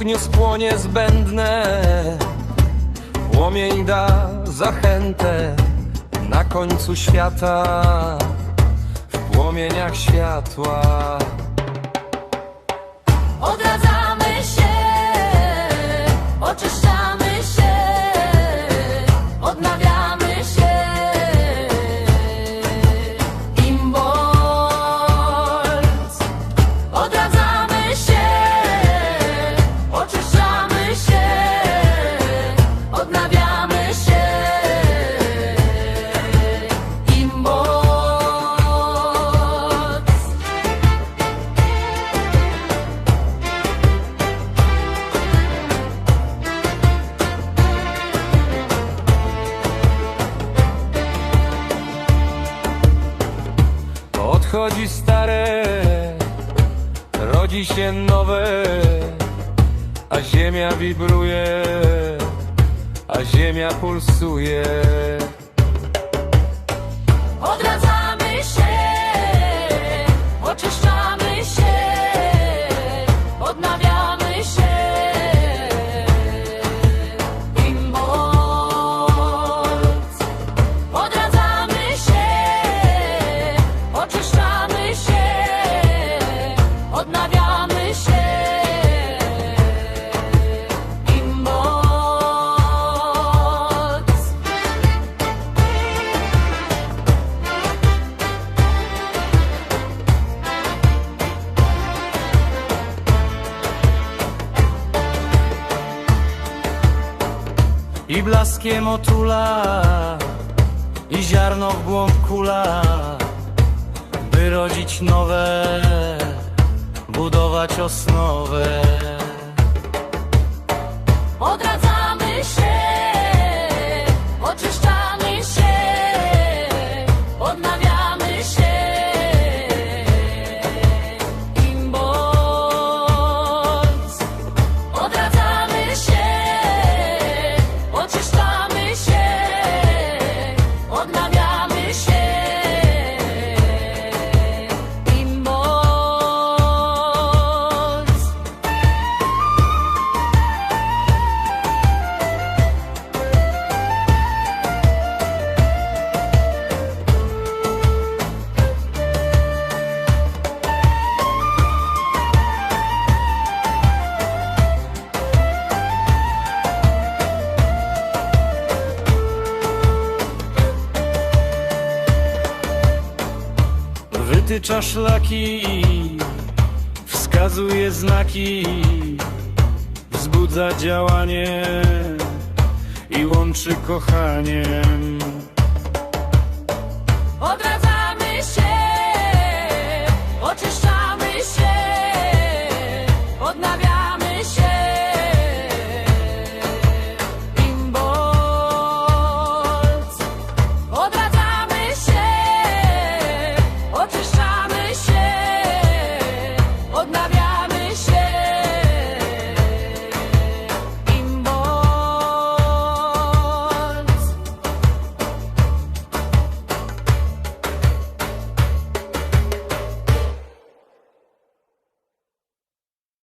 ogniu spłonie zbędne. Płomień da zachętę na końcu świata W płomieniach światła Odchodzi stare, rodzi się nowe, a ziemia wibruje, a ziemia pulsuje. I blaskiem otula, i ziarno w głąb kula, by rodzić nowe, budować osnowę. Wytycza szlaki, wskazuje znaki, wzbudza działanie i łączy kochaniem.